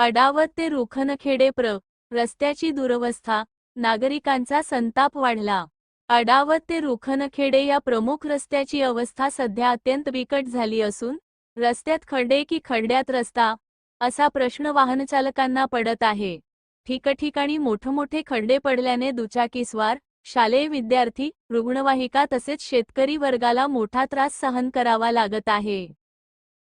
अडावत ते रुखनखेडे प्र. रस्त्याची दुरवस्था. नागरिकांचा संताप वाढला. अडावत ते रुखनखेडे या प्रमुख रस्त्याची अवस्था सध्या अत्यंत बिकट झाली असून रस्त्यात खड्डे की खड्ड्यात रस्ता असा प्रश्न वाहनचालकांना पडत आहे. ठिकठिकाणी मोठमोठे खड्डे पडल्याने दुचाकीस्वार शालेय विद्यार्थी रुग्णवाहिका तसेच शेतकरी वर्गाला मोठा त्रास सहन करावा लागत आहे.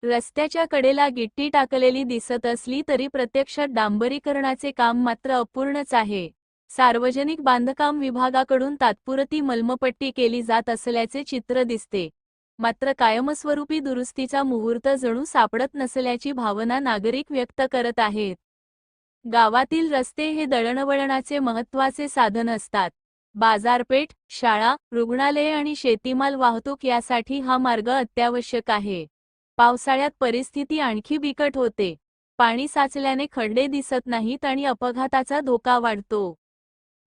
रस्त्याच्या कडेला गिट्टी टाकलेली दिसत असली तरी प्रत्यक्षात डांबरीकरणाचे काम मात्र अपूर्णच आहे. सार्वजनिक बांधकाम विभागाकडून तात्पुरती मलमपट्टी केली जात असल्याचे चित्र दिसते. मात्र कायमस्वरूपी दुरुस्तीचा मुहूर्त जणू सापडत नसल्याची भावना नागरिक व्यक्त करत आहेत. गावातील रस्ते हे दळणवळणाचे महत्त्वाचे साधन असतात. बाजारपेठ शाळा रुग्णालये आणि शेतीमाल वाहतूक यासाठी हा मार्ग अत्यावश्यक आहे. पावसाळ्यात परिस्थिती आणखी बिकट होते. पाणी साचल्याने खड्डे दिसत नाहीत आणि अपघाताचा धोका वाढतो.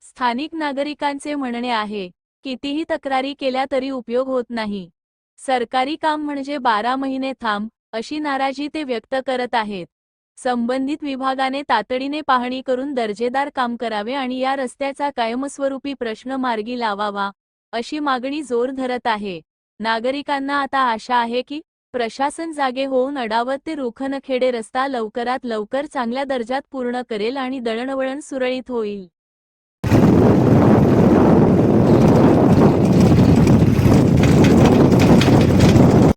स्थानिक नागरिकांचे म्हणणे आहे कितीही तक्रारी केल्या तरी उपयोग होत नाही. सरकारी काम म्हणजे बारा महिने थांब अशी नाराजी ते व्यक्त करत आहेत. संबंधित विभागाने तातडीने पाहणी करून दर्जेदार काम करावे आणि या रस्त्याचा कायमस्वरूपी प्रश्न मार्गी लावावा अशी मागणी जोर धरत आहे. नागरिकांना आता आशा आहे की प्रशासन जागे होऊन अडावत ते रोखनखेडे रस्ता लवकरात लवकर चांगल्या दर्जात पूर्ण करेल आणि दळणवळण सुरळीत होईल.